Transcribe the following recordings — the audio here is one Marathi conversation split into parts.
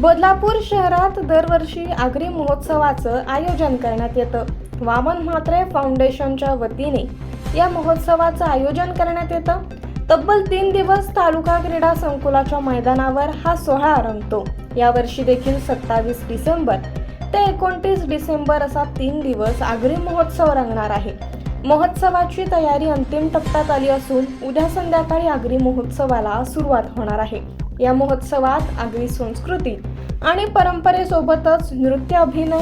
बदलापूर शहरात दरवर्षी आगरी महोत्सवाचं आयोजन करण्यात येतं. वामन म्हात्रे फाउंडेशनच्या वतीने या महोत्सवाचं आयोजन करण्यात येतं. तब्बल तीन दिवस तालुका क्रीडा संकुलाच्या मैदानावर हा सोहळा रंगतो. यावर्षी देखील सत्तावीस डिसेंबर ते एकोणतीस डिसेंबर असा तीन दिवस आगरी महोत्सव रंगणार आहे. महोत्सवाची तयारी अंतिम टप्प्यात आली असून उद्या संध्याकाळी आगरी महोत्सवाला सुरुवात होणार आहे. या महोत्सवात आगरी संस्कृती आणि परंपरेसोबतच नृत्य अभिनय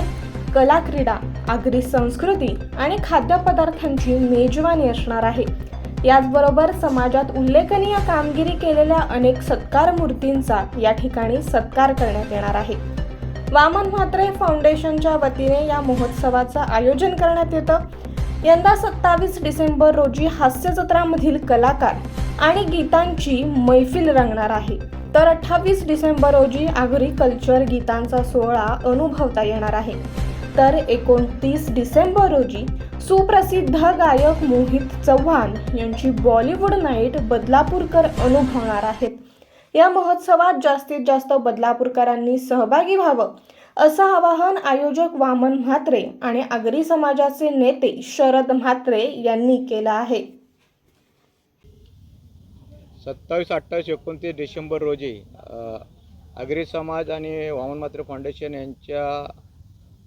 कला क्रीडा आगरी संस्कृती आणि खाद्यपदार्थांची मेजवानी असणार आहे. याचबरोबर समाजात उल्लेखनीय कामगिरी केलेल्या अनेक सत्कार मूर्तींचा या ठिकाणी सत्कार करण्यात येणार आहे. वामन म्हात्रे फाउंडेशनच्या वतीने या महोत्सवाचं आयोजन करण्यात येतं. यंदा सत्तावीस डिसेंबर रोजी हास्यजत्रामधील कलाकार आणि गीतांची मैफिल रंगणार आहे. तर अठ्ठावीस डिसेंबर रोजी आगरी कल्चर गीतांचा सोहळा अनुभवता येणार आहे. तर एकोणतीस डिसेंबर रोजी सुप्रसिद्ध गायक मोहित चव्हाण यांची बॉलिवूड नाईट बदलापूरकर अनुभवणार आहेत. या महोत्सवात जास्तीत जास्त बदलापूरकरांनी सहभागी व्हावं असं आवाहन आयोजक वामन म्हात्रे आणि आगरी समाजाचे नेते शरद म्हात्रे यांनी केलं आहे. सत्तावीस अठ्ठावीस एकोणतीस डिसेंबर रोजी अ, आगरी समाज आणि वामन मात्र फाउंडेशन यांच्या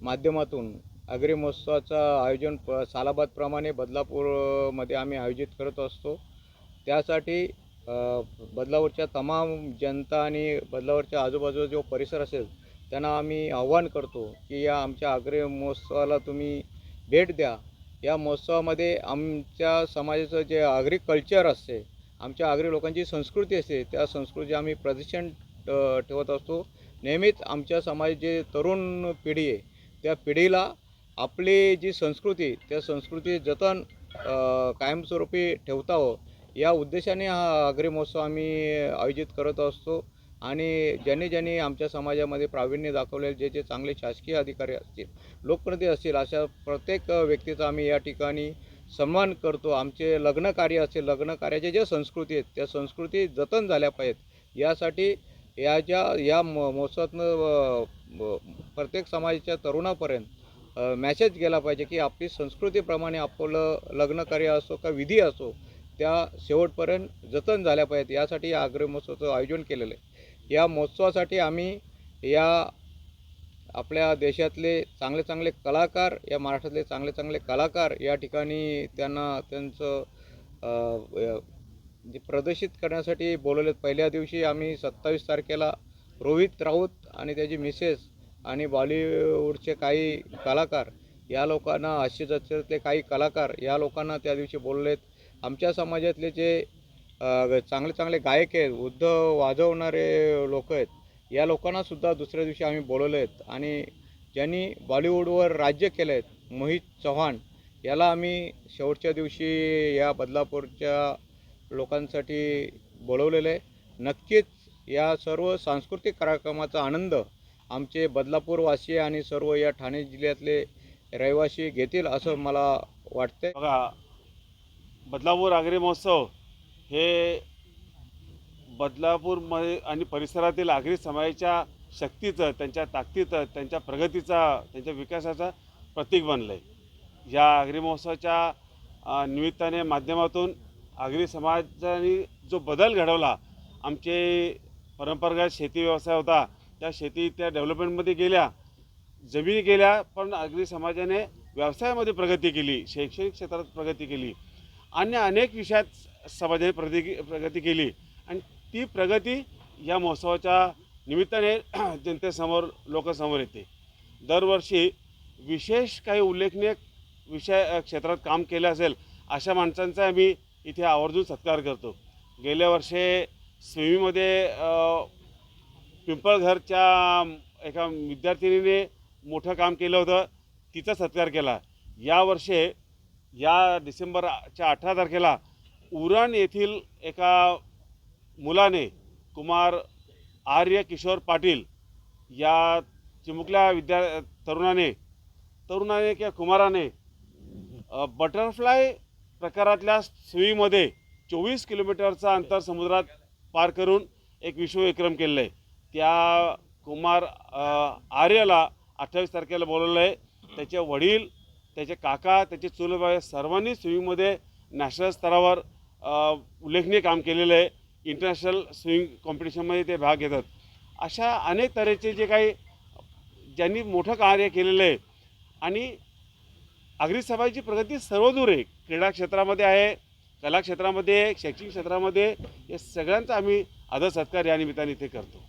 माध्यमातून आगरी महोत्सवाचं आयोजन प सालाबादप्रमाणे बदलापूरमध्ये आम्ही आयोजित करत असतो. त्यासाठी बदलावरच्या बदलापूरच्या तमाम जनता आणि बदलापूरच्या आजूबाजूचा जो परिसर असेल त्यांना आम्ही आव्हान करतो की या आमच्या आग्रे महोत्सवाला तुम्ही भेट द्या. या महोत्सवामध्ये आमच्या समाजाचं जे आगरी कल्चर असते आमच्या आगरी लोकांची संस्कृती असते त्या संस्कृती आम्ही प्रदर्शन ठेवत असतो. नेहमीच आमच्या समाज जे तरुण पिढी आहे त्या पिढीला आपली जी संस्कृती त्या संस्कृती जतन कायमस्वरूपी ठेवता हो या उद्देशाने हा आगरी महोत्सव आम्ही आयोजित करत असतो. आणि ज्यांनी ज्यांनी आमच्या समाजामध्ये प्रावीण्य दाखवलेले जे जे चांगले शासकीय अधिकारी असतील लोकप्रतिनिधी असतील अशा प्रत्येक व्यक्तीचा आम्ही या ठिकाणी सन्मान करतो. आमचे लग्न कार्य असेल लग्न कार्याच्या ज्या संस्कृती आहेत त्या संस्कृती जतन झाल्या पाहिजेत. यासाठी या ज्या या म महोत्सवातनं प्रत्येक समाजाच्या तरुणापर्यंत मॅसेज गेला पाहिजे की आपली संस्कृतीप्रमाणे आपलं लग्न कार्य असो का विधी असो त्या शेवटपर्यंत जतन झाल्या पाहिजेत. यासाठी या आग्रह महोत्सवाचं आयोजन केलेलं आहे. या महोत्सवासाठी आम्ही या आपल्या देशातले चांगले चांगले कलाकार या महाराष्ट्रातले चांगले चांगले कलाकार या ठिकाणी त्यांना त्यांचं जे प्रदर्शित करण्यासाठी बोलवले पहिल्या दिवशी आम्ही सत्तावीस तारखेला रोहित राऊत आणि त्याची मिसेस आणि बॉलिवूडचे काही कलाकार या लोकांना हास्यजत्रेतले काही कलाकार या लोकांना त्या दिवशी बोललेत आमच्या समाजातले जे चांगले चांगले गायक आहेत वृद्ध वाजवणारे लोक आहेत या लोकांनासुद्धा दुसऱ्या दिवशी आम्ही बोलवले आहेत. आणि ज्यांनी बॉलिवूडवर राज्य केलं आहेत मोहित चव्हाण याला आम्ही शेवटच्या दिवशी या बदलापूरच्या लोकांसाठी बोलवलेलं आहे. नक्कीच या सर्व सांस्कृतिक कार्यक्रमाचा आनंद आमचे बदलापूरवासी आणि सर्व या ठाणे जिल्ह्यातले रहिवासी घेतील असं मला वाटते बघा बदलापूर आगरी महोत्सव हे बदलापूरमध्ये आणि परिसरातील आगरी समाजाच्या शक्तीचं त्यांच्या ताकदीचं त्यांच्या प्रगतीचा त्यांच्या विकासाचं प्रतीक बनलं आहे या आगरी महोत्सवाच्या निमित्ताने माध्यमातून आगरी समाजाने जो बदल घडवला आमचे परंपरागत शेती व्यवसाय होता त्या शेती त्या डेव्हलपमेंटमध्ये गेल्या जमिनी गेल्या पण आगरी समाजाने व्यवसायामध्ये प्रगती केली शैक्षणिक क्षेत्रात प्रगती केली. अन्य अनेक विषयात समाजाने प्रगती प्रगती केली. आणि ती प्रगती या महोत्सवाच्या निमित्ताने जनतेसमोर लोकांसमोर येते. दरवर्षी विशेष काही उल्लेखनीय विषय क्षेत्रात काम केलं असेल अशा माणसांचा आम्ही इथे आवर्जून सत्कार करतो. गेल्या वर्षी स्विमीमध्ये पिंपळघरच्या एका विद्यार्थिनीने मोठं काम केलं होतं तिचा सत्कार केला. यावर्षी या डिसेंबरच्या अठरा तारखेला उरण येथील एका मुलाने कुमार आर्य किशोर पाटील या चिमुकल्या विद्या तरुणाने तरुणाने किंवा कुमाराने बटरफ्लाय प्रकारातल्या सुईमध्ये चोवीस किलोमीटरचा अंतर समुद्रात पार करून एक विश्वविक्रम केलेला आहे. त्या कुमार आर्यला अठ्ठावीस तारखेला बोलवलं आहे. त्याचे वडील त्याचे काका त्याचे चुलबाई सर्वांनी स्विमिंगमध्ये नॅशनल स्तरावर उल्लेखनीय काम केलेलं आहे. इंटरनॅशनल स्विमिंग कॉम्पिटिशनमध्ये ते भाग घेतात. अशा अनेक तऱ्हेचे जे काही ज्यांनी मोठं कार्य केलेलं आहे आणि आगरी समाजाची प्रगती सर्वदूर आहे. क्रीडा क्षेत्रामध्ये आहे कला क्षेत्रामध्ये आहे शैक्षणिक क्षेत्रामध्ये या सगळ्यांचा आम्ही आदर सत्कार या निमित्ताने इथे करतो.